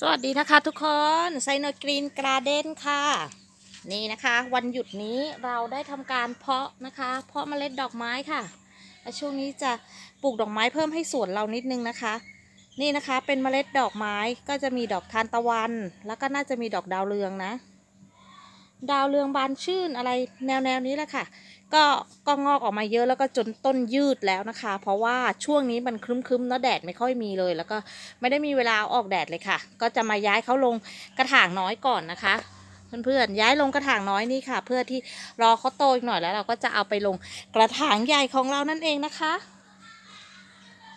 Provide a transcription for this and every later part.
สวัสดีนะคะทุกคนไซโนกรีนกราเดนค่ะ นี่นะคะ วันหยุดนี้เราได้ทำการเพาะนะคะ เพาะเมล็ดดอกไม้ค่ะและช่วงนี้จะปลูกดอกไม้เพิ่มให้สวนเรานิดนึงนะคะ นี่นะคะเป็นเมล็ดดอกไม้ก็จะมีดอกทานตะวัน แล้วก็น่าจะมีดอกดาวเรืองนะ ดาวเรืองบานชื่นอะไรแนวแนวนี้แหละค่ะ ก็ก็งอกออกมาเยอะแล้วก็จนต้นยืดแล้วนะคะ เพราะว่าช่วงนี้มันครึ้มๆเนาะแดดไม่ค่อยมีเลย แล้วก็ไม่ได้มีเวลาออกแดดเลยค่ะ ก็จะมาย้ายเขาลงกระถางน้อยก่อนนะคะเพื่อนๆย้ายลงกระถางน้อยนี่ค่ะ เพื่อที่รอเขาโตอีกหน่อยแล้วเราก็จะเอาไปลงกระถางใหญ่ของเรานั่นเองนะคะ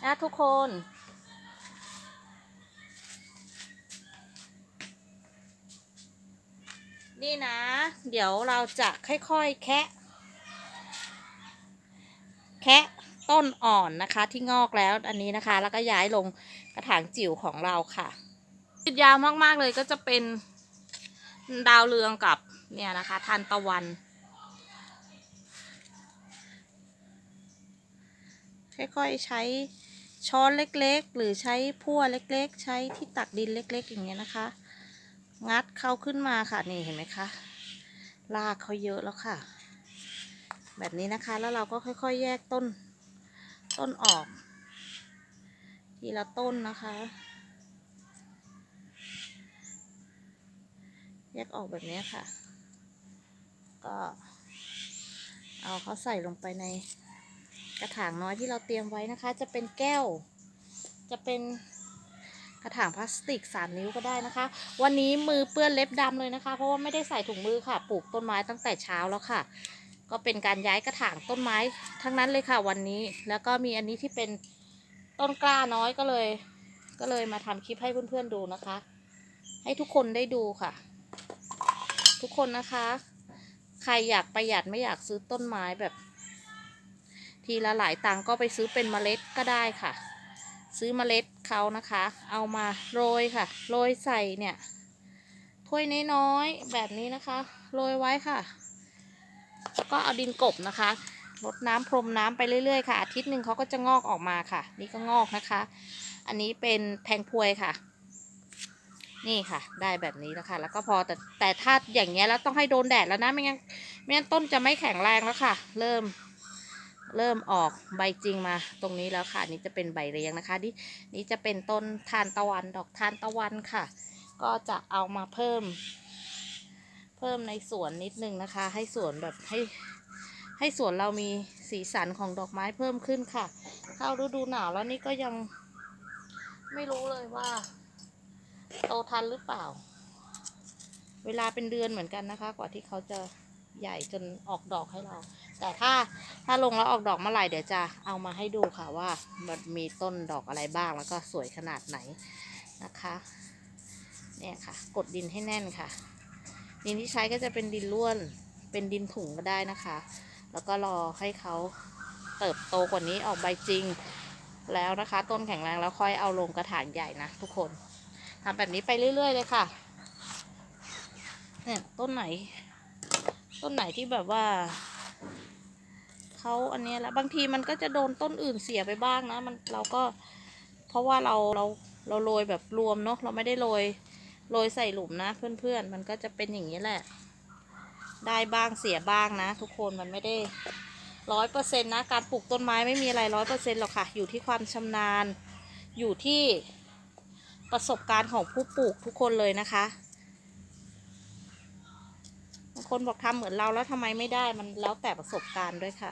นะทุกคนนี่นะ เดี๋ยวเราจะค่อยๆ แคะะต้นอ่อนนะคะ ที่งอกแล้วอันนี้นะคะ แล้วก็ย้ายลงกระถางจิ๋วของเราค่ะติดยาวมากๆเลยก็จะเป็นดาวเรืองกับเนี่ยนะคะทานตะวัน ค่อยๆใช้ช้อนเล็กๆ หรือใช้พั่วเล็กๆ ใช้ที่ตักดินเล็ก ๆ อย่างเงี้ยนะคะ งัดเขาขึ้นมาค่ะนี่เห็นไหมคะรากเขาเยอะแล้วค่ะ แบบนี้นะคะ แล้วเราก็ค่อยๆ แยกต้น ต้นออก ทีละต้นนะคะ แยกออกแบบนี้ค่ะ ก็ เอาเขาใส่ลงไปในกระถางน้อยที่เราเตรียมไว้นะคะ จะเป็นแก้ว จะเป็นกระถางพลาสติกสามนิ้วก็ได้นะคะ วันนี้มือเปื้อนเล็บดำเลยนะคะ เพราะว่าไม่ได้ใส่ถุงมือค่ะ ปลูกต้นไม้ตั้งแต่เช้าแล้วค่ะ ก็เป็นการย้ายกระถางต้นไม้ทั้งนั้นเลยค่ะวันนี้ แล้วก็มีอันนี้ที่เป็นต้นกล้าน้อยก็เลย ก็เลยมาทำคลิปให้เพื่อนๆดูนะคะ ให้ทุกคนได้ดูค่ะ ทุกคนนะคะ ใครอยากประหยัดไม่อยากซื้อต้นไม้แบบ ทีละหลายตังก็ไปซื้อเป็นเมล็ดก็ได้ค่ะ ซื้อเมล็ดเขานะคะ เอามาโรยค่ะ โรยใส่เนี่ยถ้วยน้อยๆแบบนี้นะคะ โรยไว้ค่ะ แล้วก็เอาดินกบนะคะรดน้ำพรมน้ำไปเรื่อยๆค่ะอาทิตย์หนึ่งเขาก็จะงอกออกมาค่ะ นี่ก็งอกนะคะ อันนี้เป็นแทงพวยค่ะ นี่ค่ะ ได้แบบนี้แล้วค่ะแล้วก็พอแต่แต่ถ้าอย่างเงี้ยแล้วต้องให้โดนแดดแล้วนะไม่งั้นไม่งั้นต้นจะไม่แข็งแรงแล้วค่ะ เริ่ม เริ่มออกใบจริงมา ตรงนี้แล้วค่ะนี่จะเป็นใบเรียงนะคะ นี่นี่จะเป็นต้นทานตะวันดอกทานตะวันค่ะ ก็จะเอามาเพิ่ม เพิ่มในสวนนิดนึงนะคะ ให้สวนแบบให้ให้สวนเรามีสีสันของดอกไม้เพิ่มขึ้นค่ะ เข้าฤดูหนาวแล้วนี่ก็ยังไม่รู้เลยว่า โตทันหรือเปล่า เวลาเป็นเดือนเหมือนกันนะคะ กว่าที่เขาจะใหญ่จนออกดอกให้เรา แต่ถ้าถ้าลงแล้วออกดอกเมื่อไหร่เดี๋ยวจะเอามาให้ดูค่ะว่ามันมีต้นดอกอะไรบ้างแล้วก็สวยขนาดไหนนะคะ เนี่ยค่ะ กดดินให้แน่นค่ะ ดินที่ใช้ก็จะเป็นดินร่วน เป็นดินถุงก็ได้นะคะ แล้วก็รอให้เขาเติบโตกว่านี้ออกใบจริงแล้วนะคะ ต้นแข็งแรงแล้วค่อยเอาลงกระถางใหญ่นะทุกคนทำแบบนี้ไปเรื่อย ๆ เลยค่ะเนี่ยต้นไหน ต้นไหนที่แบบว่าเขาอันเนี้ยแล้วบางทีมันก็จะโดนต้นอื่นเสียไปบ้างนะ มันเราก็เพราะว่าเราเราเราโรยแบบรวมเนาะเราไม่ได้โรย โรยใส่หลุมนะเพื่อนๆ มันก็จะเป็นอย่างนี้แหละ ได้บ้างเสียบ้างนะ ทุกคนมันไม่ได้ร้อยเปอร์เซ็นต์นะ การปลูกต้นไม้ไม่มีอะไรร้อยเปอร์เซ็นต์หรอกค่ะ อยู่ที่ความชำนาญ อยู่ที่ประสบการณ์ของผู้ปลูกทุกคนเลยนะคะบางคนบอกทำเหมือนเราแล้วทำไมไม่ได้มันแล้วแต่ประสบการณ์ด้วยค่ะ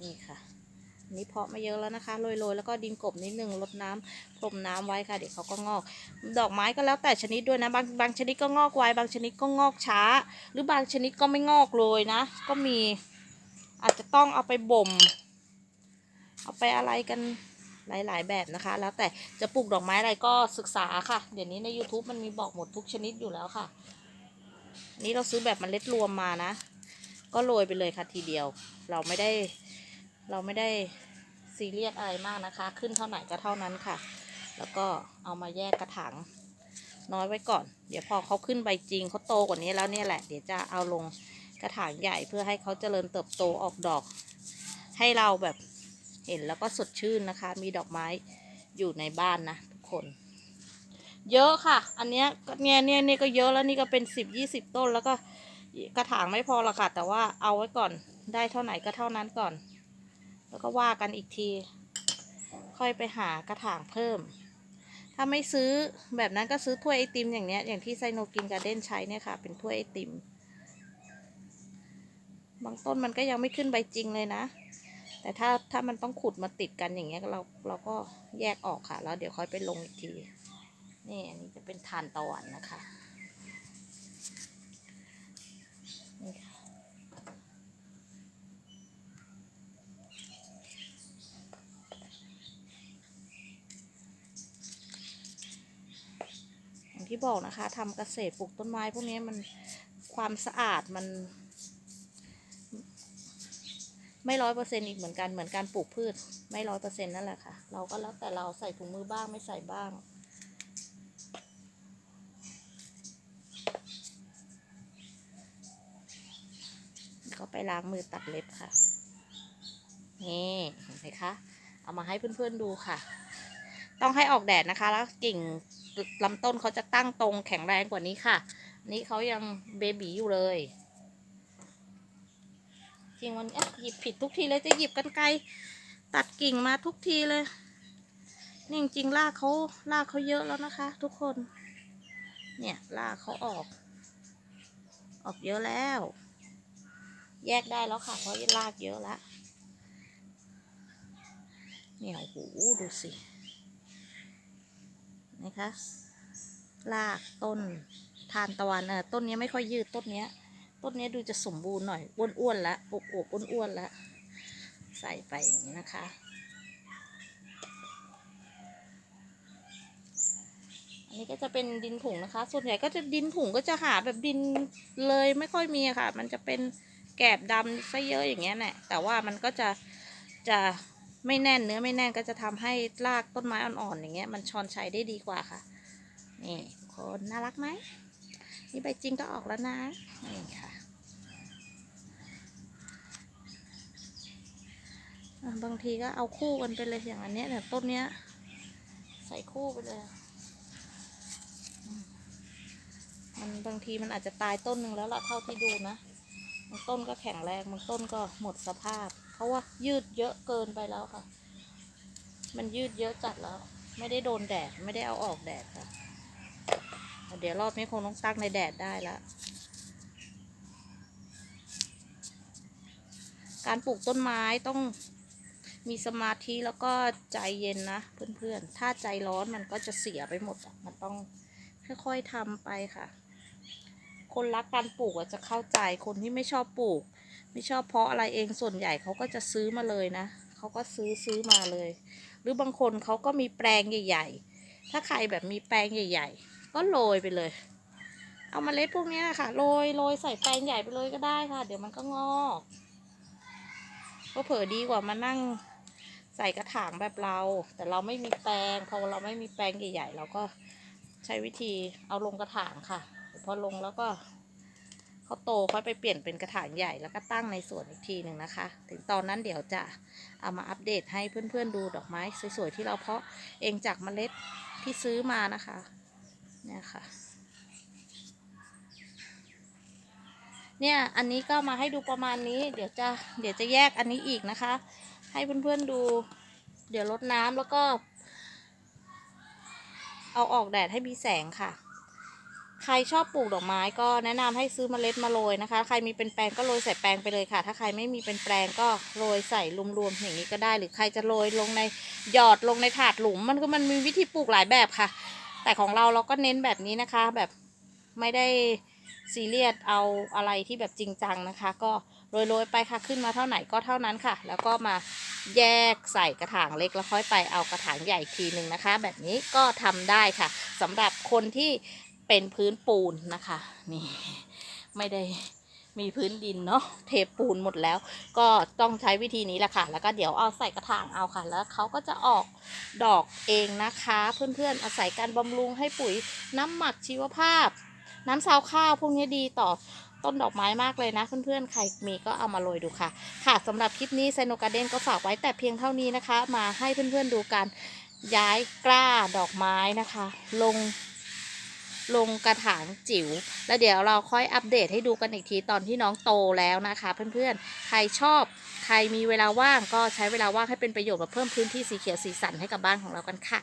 นี่ค่ะ นี้เพาะมาเยอะแล้วนะคะโรยๆแล้วก็ดินกบนิดนึงรดน้ำพรมน้ำไว้ค่ะเดี๋ยวเขาก็งอก ดอกไม้ก็แล้วแต่ชนิดด้วยนะบางบางชนิดก็งอกไวบางชนิดก็งอกช้า หรือบางชนิดก็ไม่งอกเลยนะ ก็มีอาจจะต้องเอาไปบ่ม เอาไปอะไรกันหลาย ๆ แบบนะคะ แล้วแต่จะปลูกดอกไม้อะไรก็ศึกษาค่ะ เดี๋ยวนี้ใน YouTube มันมีบอกหมดทุกชนิดอยู่แล้วค่ะนนี้เราซื้อแบบมเมล็ดรวมมานะ ก็โรยไปเลยค่ะทีเดียว เราไม่ได้ เราไม่ได้ ซีเรียสอะไรมากนะคะ ขึ้นเท่าไหร่ก็เท่านั้นค่ะ แล้วก็เอามาแยกกระถางน้อยไว้ก่อน เดี๋ยวพอเขาขึ้นใบจริงเขาโตกว่านี้แล้วเนี่ยแหละ เดี๋ยวจะเอาลงกระถางใหญ่เพื่อให้เขาเจริญเติบโตออกดอก ให้เราแบบเห็นแล้วก็สดชื่นนะคะ มีดอกไม้อยู่ในบ้านนะทุกคน เยอะค่ะ อันเนี้ยเนี่ยเนี่ยเนี่ยก็เยอะแล้วนี่ก็เป็นสิบยี่สิบต้นแล้วก็กระถางไม่พอหรอกค่ะแต่ว่าเอาไว้ก่อนได้เท่าไหนก็เท่านั้นก่อน แล้วก็ว่ากันอีกที ค่อยไปหากระถางเพิ่ม ถ้าไม่ซื้อแบบนั้นก็ซื้อถ้วยไอติมอย่างเนี้ยอย่างที่ไซโนกินการ์เด้นใช้เนี่ยค่ะ เป็นถ้วยไอติม บางต้นมันก็ยังไม่ขึ้นใบจริงเลยนะ แต่ถ้าถ้ามันต้องขุดมาติดกันอย่างเงี้ยเราเราก็แยกออกค่ะ แล้วเดี๋ยวค่อยไปลงอีกที นี่อันนี้จะเป็นทานตะวันนะคะ อย่างที่บอกนะคะทำเกษตรปลูกต้นไม้พวกนี้มันความสะอาดมัน ไม่ร้อยเปอร์เซ็นต์อีกเหมือนกันเหมือนการปลูกพืช ไม่ร้อยเปอร์เซ็นต์นั่นแหละค่ะ เราก็แล้วแต่เราใส่ถุงมือบ้างไม่ใส่บ้างก็ไปล้างมือตัดเล็บค่ะ นี่เห็นไหมคะ เอามาให้เพื่อนๆดูค่ะ ต้องให้ออกแดดนะคะ แล้วกิ่ง ลำต้นเขาจะตั้งตรงแข็งแรงกว่านี้ค่ะ นี่เขายังเบบีอยู่เลย จริงวันเอ๊ะหยิบผิดทุกทีเลยจะหยิบกันไกลตัดกิ่งมาทุกทีเลย นี่จริงๆรากเขารากเขาเยอะแล้วนะคะ ทุกคน เนี่ยรากเขาออก ออกเยอะแล้ว แยกได้แล้วค่ะเพราะรากเยอะแล้วเนี่ยโอ้โหดูสิ นะคะรากต้นทานตะวันเออต้นนี้ไม่ค่อยยืดต้นนี้ต้นนี้ดูจะสมบูรณ์หน่อยอ้วนๆแล้วอบอ้วนๆแล้วใส่ไปอย่างนี้นะคะ อันนี้ก็จะเป็นดินถุงนะคะ ส่วนใหญ่ก็จะดินถุงก็จะหาแบบดินเลยไม่ค่อยมีค่ะ มันจะเป็นแกบดำซะเยอะอย่างเงี้ยแหละแต่ว่ามันก็จะจะ ไม่แน่นเนื้อไม่แน่นก็จะทำให้รากต้นไม้อ่อนๆอย่างเงี้ยมันชอนชัยได้ดีกว่าค่ะนี่คนน่ารักไหมนี่ใบจริงก็ออกแล้วนะนี่ค่ะบางทีก็เอาคู่กันไปเลยอย่างอันเนี้ยเนี่ต้นเนี้ยใส่คู่ไปเลยมันบางทีมันอาจจะตายต้นหนึ่งแล้วล่ะเท่าที่ดูนะบางต้นก็แข็งแรงบางต้นก็หมดสภาพ ราะว่ายืดเยอะเกินไปแล้วค่ะ มันยืดเยอะจัดแล้ว ไม่ได้โดนแดด ไม่ได้เอาออกแดดค่ะ เดี๋ยวรอบนี้คงต้องตั้งในแดดได้ละ การปลูกต้นไม้ต้องมีสมาธิแล้วก็ใจเย็นนะเพื่อนๆ ถ้าใจร้อนมันก็จะเสียไปหมดอะมันต้องค่อยๆทำไปค่ะ คนรักการปลูกจะเข้าใจคนที่ไม่ชอบปลูก ไม่ชอบเพาะอะไรเองส่วนใหญ่เขาก็จะซื้อมาเลยนะเขาก็ซื้อซื้อมาเลย หรือบางคนเขาก็มีแปลงใหญ่ ๆ ถ้าใครแบบมีแปลงใหญ่ ๆ ก็โรยไปเลย เอามาเล็ดพวกนี้ยค่ะโรยโรยใส่แปลงใหญ่ไปเลยก็ได้ค่ะ เดี๋ยวมันก็งอกก็เผอดีกว่ามานั่งใส่กระถางแบบเรา แต่เราไม่มีแปลงพอเราไม่มีแปลงใหญ่ๆเราก็ใช้วิธีเอาลงกระถางค่ะ พอลงแล้วก็ เขาโตค่อยไปเปลี่ยนเป็นกระถางใหญ่แล้วก็ตั้งในสวนอีกทีหนึ่งนะคะ ถึงตอนนั้นเดี๋ยวจะเอามาอัปเดตให้เพื่อนๆดูดอกไม้สวยๆที่เราเพาะเองจากเมล็ดที่ซื้อมานะคะเนี่ยค่ะเนี่ยอันนี้ก็มาให้ดูประมาณนี้ เดี๋ยวจะเดี๋ยวจะแยกอันนี้อีกนะคะ ให้เพื่อนๆดู เดี๋ยวลดน้ำแล้วก็ เอาออกแดดให้มีแสงค่ะ ใครชอบปลูกดอกไม้ก็แนะนำให้ซื้อเมล็ดมาโรยนะคะ ใครมีเป็นแปลงก็โรยใส่แปลงไปเลยค่ะ ถ้าใครไม่มีเป็นแปลงก็โรยใส่รวมๆอย่างนี้ก็ได้ หรือใครจะโรยลงในหยอดลงในถาดหลุม มันก็มันมีวิธีปลูกหลายแบบค่ะ แต่ของเราเราก็เน้นแบบนี้นะคะ แบบไม่ได้ซีเรียสเอาอะไรที่แบบจริงจังนะคะ ก็โรยๆไปค่ะขึ้นมาเท่าไหนก็เท่านั้นค่ะ แล้วก็มาแยกใส่กระถางเล็กแล้วค่อยไปเอากระถางใหญ่ทีหนึ่งนะคะ แบบนี้ก็ทำได้ค่ะสำหรับคนที่ เป็นพื้นปูนนะคะ นี่ ไม่ได้มีพื้นดินเนาะเทปูนหมดแล้ว ก็ต้องใช้วิธีนี้แหละค่ะ แล้วก็เดี๋ยวเอาใส่กระถางเอาค่ะ แล้วเขาก็จะออกดอกเองนะคะ เพื่อนๆอาศัยการบำรุงให้ปุ๋ยน้ำหมักชีวภาพ น้ำซาวข้าวพวกนี้ดีต่อต้นดอกไม้มากเลยนะ เพื่อนๆ ใครมีก็เอามาโรยดูค่ะ ค่ะสำหรับคลิปนี้ไซโนการ์เดนก็ฝากไว้แต่เพียงเท่านี้นะคะ มาให้เพื่อนๆดูการย้ายกล้าดอกไม้นะคะ ลง ลงกระถางจิ๋ว แล้วเดี๋ยวเราค่อยอัปเดตให้ดูกันอีกทีตอนที่น้องโตแล้วนะคะ เพื่อนๆ ใครชอบ ใครมีเวลาว่างก็ใช้เวลาว่างให้เป็นประโยชน์มาเพิ่มพื้นที่สีเขียวสีสันให้กับบ้านของเรากันค่ะ